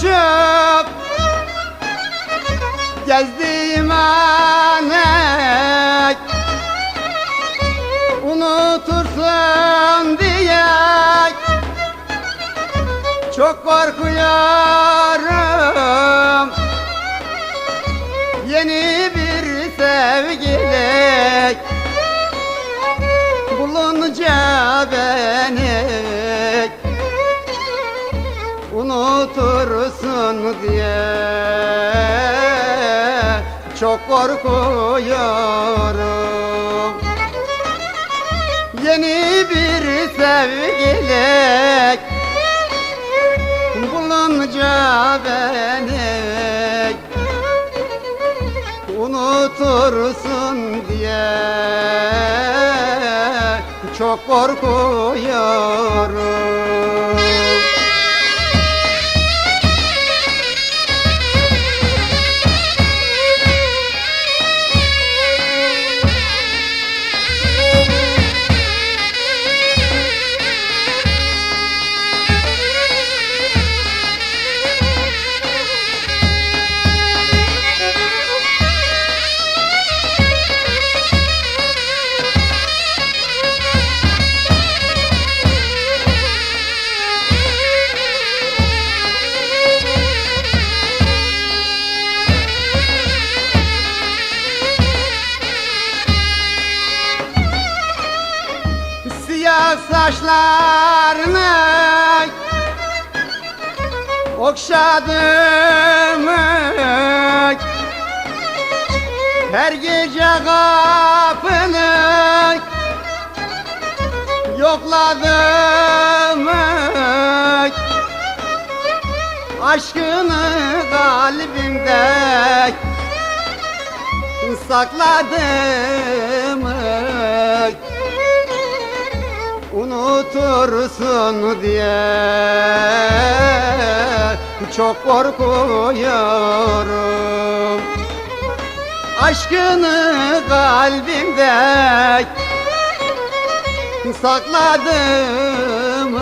dolaşıp Gezdiğim anek. Unutursun diye Çok korkuyorum Unutursun diye. Çok korkuyorum. Yeni bir sevgili Bulunca beni. Unutursun diye. Çok korkuyorum Siyah saçlarını Okşadım Her gece kapını Yokladım Aşkını kalbimde Sakladım unutursun diye. Çok korkuyorum. Aşkını kalbimde sakladım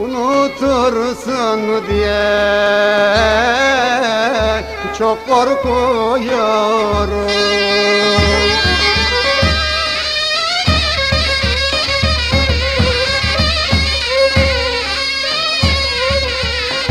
Unutursun diye. Çok korkuyorum